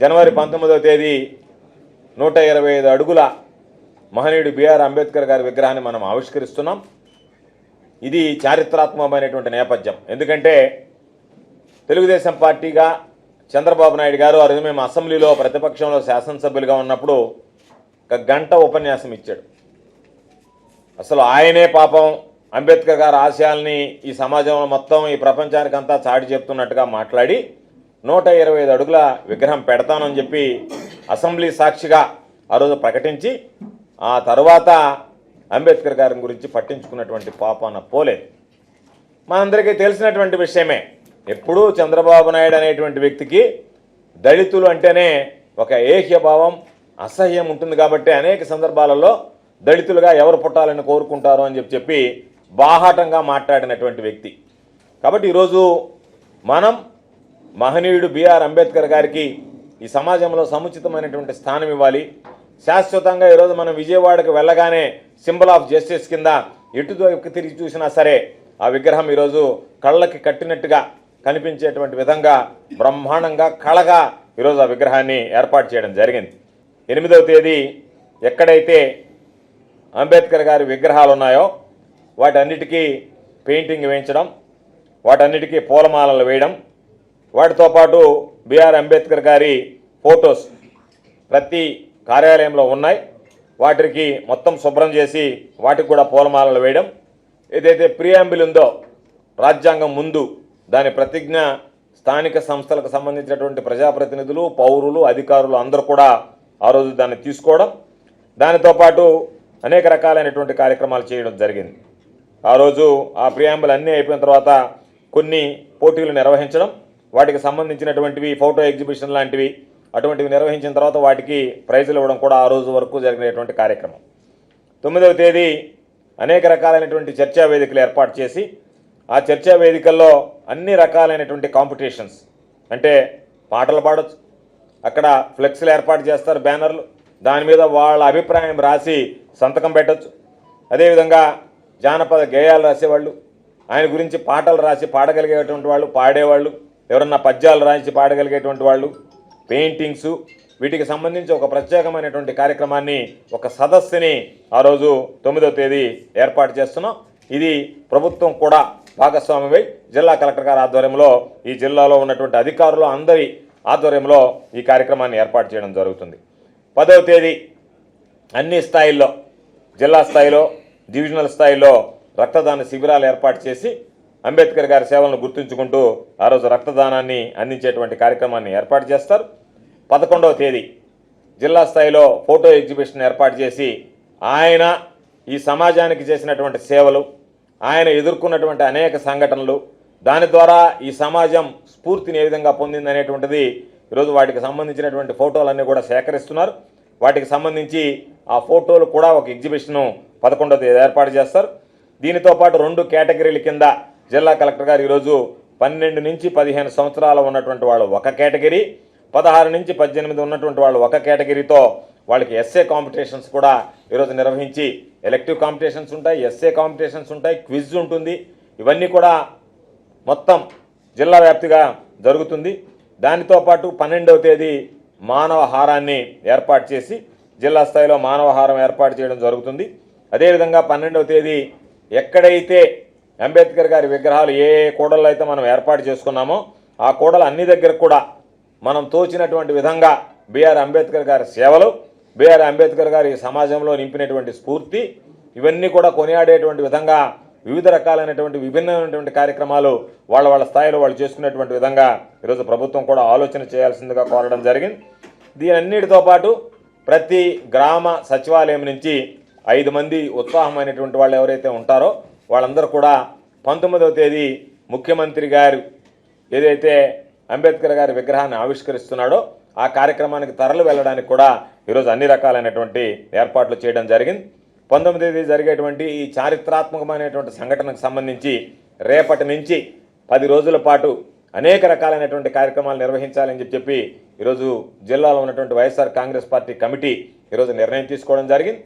జనవరి పంతొమ్మిదవ తేదీ నూట ఇరవై ఐదు అడుగుల మహనీయుడు బిఆర్ అంబేద్కర్ గారి విగ్రహాన్ని మనం ఆవిష్కరిస్తున్నాం. ఇది చారిత్రాత్మకమైనటువంటి నేపథ్యం. ఎందుకంటే తెలుగుదేశం పార్టీగా చంద్రబాబు నాయుడు గారు ఆ రోజు మేము అసెంబ్లీలో ప్రతిపక్షంలో శాసనసభ్యులుగా ఉన్నప్పుడు ఒక గంట ఉపన్యాసం ఇచ్చాడు. అసలు ఆయనే పాపం అంబేద్కర్ గారి ఆశయాల్ని ఈ సమాజంలో మొత్తం ఈ ప్రపంచానికి అంతా చాటి చెప్తున్నట్టుగా మాట్లాడి నూట ఇరవై ఐదు అడుగుల విగ్రహం పెడతానని చెప్పి అసెంబ్లీ సాక్షిగా ఆ రోజు ప్రకటించి ఆ తర్వాత అంబేద్కర్ గారి గురించి పట్టించుకున్నటువంటి పాపాన పోలేదు మనందరికీ తెలిసినటువంటి విషయమే ఎప్పుడూ చంద్రబాబు నాయుడు అనేటువంటి వ్యక్తికి దళితులు అంటేనే ఒక ఏహ్యభావం అసహ్యం ఉంటుంది కాబట్టి అనేక సందర్భాలలో దళితులుగా ఎవరు పుట్టాలని కోరుకుంటారు అని చెప్పి చెప్పి బాహాటంగా మాట్లాడినటువంటి వ్యక్తి. కాబట్టి ఈరోజు మనం మహనీయుడు బిఆర్ అంబేద్కర్ గారికి ఈ సమాజంలో సముచితమైనటువంటి స్థానం ఇవ్వాలి. శాశ్వతంగా ఈరోజు మనం విజయవాడకు వెళ్ళగానే సింబల్ ఆఫ్ జస్టిస్ కింద ఎటుదొక్క తిరిగి చూసినా సరే ఆ విగ్రహం ఈరోజు కళ్ళకి కట్టినట్టుగా కనిపించేటువంటి విధంగా బ్రహ్మాండంగా కళగా ఈరోజు ఆ విగ్రహాన్ని ఏర్పాటు చేయడం జరిగింది. ఎనిమిదవ తేదీ ఎక్కడైతే అంబేద్కర్ గారి విగ్రహాలు ఉన్నాయో వాటన్నిటికీ పెయింటింగ్ వేయించడం వాటన్నిటికీ పూలమాలలు వేయడం వాటితో పాటు బిఆర్ అంబేద్కర్ గారి ఫొటోస్ ప్రతి కార్యాలయంలో ఉన్నాయి. వాటికి మొత్తం శుభ్రం చేసి వాటికి కూడా పూలమాలలు వేయడం. ఏదైతే ప్రియాంబిల్ ఉందో రాజ్యాంగం ముందు దాని ప్రతిజ్ఞ స్థానిక సంస్థలకు సంబంధించినటువంటి ప్రజాప్రతినిధులు పౌరులు అధికారులు అందరూ కూడా ఆ రోజు దాన్ని తీసుకోవడం. దానితో పాటు అనేక రకాలైనటువంటి కార్యక్రమాలు చేయడం జరిగింది. ఆ రోజు ఆ ప్రియాంబులు అన్నీ అయిపోయిన తర్వాత కొన్ని పోటీలు నిర్వహించడం. వాటికి సంబంధించినటువంటివి ఫోటో ఎగ్జిబిషన్ లాంటివి అటువంటివి నిర్వహించిన తర్వాత వాటికి ప్రైజులు ఇవ్వడం కూడా ఆ రోజు వరకు జరిగినటువంటి కార్యక్రమం. తొమ్మిదవ తేదీ అనేక రకాలైనటువంటి చర్చా వేదికలు ఏర్పాటు చేసి ఆ చర్చా వేదికల్లో అన్ని రకాలైనటువంటి కాంపిటీషన్స్ అంటే పాటలు పాడచ్చు. అక్కడ ఫ్లెక్స్లు ఏర్పాటు చేస్తారు బ్యానర్లు. దాని మీద వాళ్ళ అభిప్రాయం రాసి సంతకం పెట్టొచ్చు. అదేవిధంగా జానపద గేయాలు రాసేవాళ్ళు. ఆయన గురించి పాటలు రాసి పాడగలిగేటువంటి వాళ్ళు పాడేవాళ్ళు. ఎవరన్నా పద్యాలు రాయించి పాడగలిగేటువంటి వాళ్ళు పెయింటింగ్స్ వీటికి సంబంధించి ఒక ప్రత్యేకమైనటువంటి కార్యక్రమాన్ని ఒక సదస్సుని ఆ రోజు తొమ్మిదవ తేదీ ఏర్పాటు చేస్తున్నాం. ఇది ప్రభుత్వం కూడా భాగస్వామ్యమై జిల్లా కలెక్టర్ గారి ఆధ్వర్యంలో ఈ జిల్లాలో ఉన్నటువంటి అధికారులు అందరి ఆధ్వర్యంలో ఈ కార్యక్రమాన్ని ఏర్పాటు చేయడం జరుగుతుంది. పదవ తేదీ అన్ని స్థాయిల్లో జిల్లా స్థాయిలో డివిజనల్ స్థాయిలో రక్తదాన శిబిరాలు ఏర్పాటు చేసి అంబేద్కర్ గారి సేవలను గుర్తుంచుకుంటూ ఆ రోజు రక్తదానాన్ని అందించేటువంటి కార్యక్రమాన్ని ఏర్పాటు చేస్తారు. పదకొండవ తేదీ జిల్లా స్థాయిలో ఫోటో ఎగ్జిబిషన్ ఏర్పాటు చేసి ఆయన ఈ సమాజానికి చేసినటువంటి సేవలు ఆయన ఎదుర్కొన్నటువంటి అనేక సంఘటనలు దాని ద్వారా ఈ సమాజం స్ఫూర్తిని ఏ విధంగా పొందింది అనేటువంటిది ఈరోజు వాటికి సంబంధించినటువంటి ఫోటోలన్నీ కూడా సేకరిస్తున్నారు. వాటికి సంబంధించి ఆ ఫోటోలు కూడా ఒక ఎగ్జిబిషను పదకొండవ తేదీ ఏర్పాటు చేస్తారు. దీనితో పాటు రెండు కేటగిరీల కింద జిల్లా కలెక్టర్ గారు ఈరోజు పన్నెండు నుంచి పదిహేను సంవత్సరాలు ఉన్నటువంటి వాళ్ళు ఒక కేటగిరీ పదహారు నుంచి పద్దెనిమిది ఉన్నటువంటి వాళ్ళు ఒక కేటగిరీతో వాళ్ళకి ఎస్ఏ కాంపిటీషన్స్ కూడా ఈరోజు నిర్వహించి ఎలక్టివ్ కాంపిటీషన్స్ ఉంటాయి ఎస్ఏ కాంపిటీషన్స్ ఉంటాయి క్విజ్ ఉంటుంది. ఇవన్నీ కూడా మొత్తం జిల్లా వ్యాప్తిగా జరుగుతుంది. దానితో పాటు పన్నెండవ తేదీ మానవ హారాన్ని ఏర్పాటు చేసి జిల్లా స్థాయిలో మానవ హారం ఏర్పాటు చేయడం జరుగుతుంది. అదేవిధంగా పన్నెండవ తేదీ ఎక్కడైతే అంబేద్కర్ గారి విగ్రహాలు ఏ ఏ కూడల్లో అయితే మనం ఏర్పాటు చేసుకున్నామో ఆ కూడలు అన్ని దగ్గర కూడా మనం తోచినటువంటి విధంగా బిఆర్ అంబేద్కర్ గారి సేవలు బిఆర్ అంబేద్కర్ గారి సమాజంలో నింపినటువంటి స్ఫూర్తి ఇవన్నీ కూడా కొనియాడేటువంటి విధంగా వివిధ రకాలైనటువంటి విభిన్నమైనటువంటి కార్యక్రమాలు వాళ్ళ వాళ్ళ స్థాయిలో వాళ్ళు చేసుకునేటువంటి విధంగా ఈరోజు ప్రభుత్వం కూడా ఆలోచన చేయాల్సిందిగా కోరడం జరిగింది. దీని అన్నిటితో పాటు ప్రతి గ్రామ సచివాలయం నుంచి ఐదు మంది ఉత్సాహమైనటువంటి వాళ్ళు ఎవరైతే ఉంటారో వాళ్ళందరూ కూడా పంతొమ్మిదవ తేదీ ముఖ్యమంత్రి గారు ఏదైతే అంబేద్కర్ గారి విగ్రహాన్ని ఆవిష్కరిస్తున్నాడో ఆ కార్యక్రమానికి తరలి వెళ్ళడానికి కూడా ఈరోజు అన్ని రకాలైనటువంటి ఏర్పాట్లు చేయడం జరిగింది. పంతొమ్మిది తేదీ జరిగేటువంటి ఈ చారిత్రాత్మకమైనటువంటి సంఘటనకు సంబంధించి రేపటి నుంచి పది రోజుల పాటు అనేక రకాలైనటువంటి కార్యక్రమాలు నిర్వహించాలని చెప్పి చెప్పి ఈరోజు జిల్లాలో ఉన్నటువంటి వైఎస్ఆర్ కాంగ్రెస్ పార్టీ కమిటీ ఈరోజు నిర్ణయం తీసుకోవడం జరిగింది.